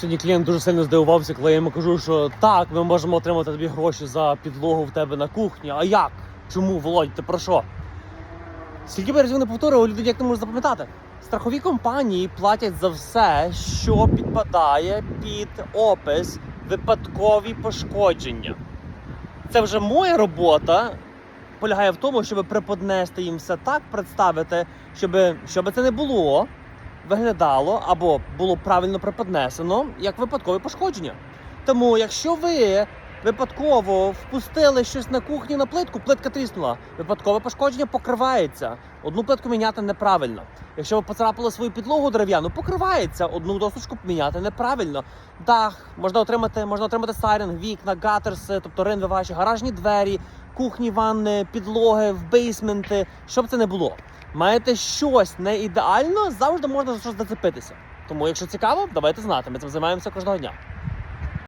Сьогодні клієнт дуже сильно здивувався, коли я йому кажу, що так, ми можемо отримати тобі гроші за підлогу в тебе на кухні. А як? Чому, Володь, ти про що? Скільки б разів не повторював, люди як не можуть запам'ятати. Страхові компанії платять за все, що підпадає під опис випадкові пошкодження. Це вже моя робота полягає в тому, щоб преподнести їм все так, представити, щоб, щоб це не було, виглядало або було правильно преподнесено як випадкове пошкодження. Тому, якщо ви випадково впустили щось на кухні на плитку, плитка тріснула, випадкове пошкодження покривається. Одну плитку міняти неправильно. Якщо ви поцарапали свою підлогу дерев'яну, покривається. Одну досочку міняти неправильно. Дах можна отримати, можна отримати сайринг, вікна, гатерси, тобто ринви ваші, гаражні двері, кухні, ванни, підлоги, в бейсменти, щоб це не було. Маєте щось не ідеально, завжди можна за щось зацепитися. Тому, якщо цікаво, давайте знати. Ми цим займаємося кожного дня.